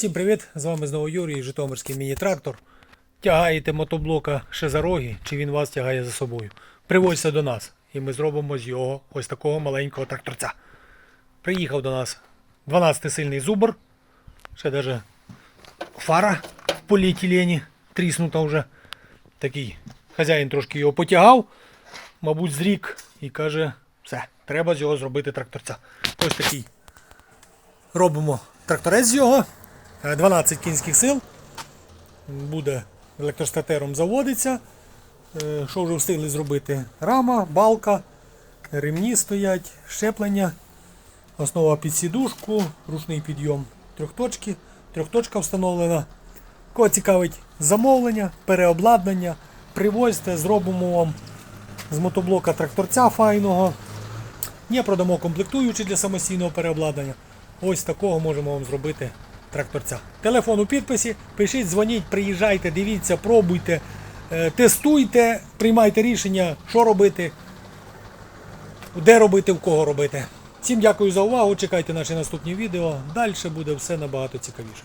Всім привіт! З вами знову Юрій, Житомирський міні-трактор. Тягаєте мотоблока ще за роги, чи він вас тягає за собою. Привозьте до нас, і ми зробимо з його ось такого маленького тракторця. Приїхав до нас 12-сильний зубр, ще даже фара в поліетилені тріснута вже. Такий хазяїн трошки його потягав, мабуть, зрік і каже, все, треба з його зробити тракторця. Ось такий робимо тракторець з його. Е, 12 кінських сил. Буде електростатером заводиться. Е, Що вже встигли зробити? Рама, балка, ремні стоять, щеплення, основа під сідушку, ручний підйом трьохточки, трьохточка встановлена. Кого цікавить замовлення, переобладнання, привозьте, зробимо вам з мотоблока тракторця файного. Не продамо комплектуючі для самостійного переобладнання. Ось такого можемо вам зробити тракторця. Телефон у підписі, пишіть, дзвоніть, приїжджайте, дивіться, пробуйте, е, тестуйте, приймайте рішення, що робити, де робити, в кого робити. Всім дякую за увагу. Чекайте наші наступні відео. Далі буде все набагато цікавіше.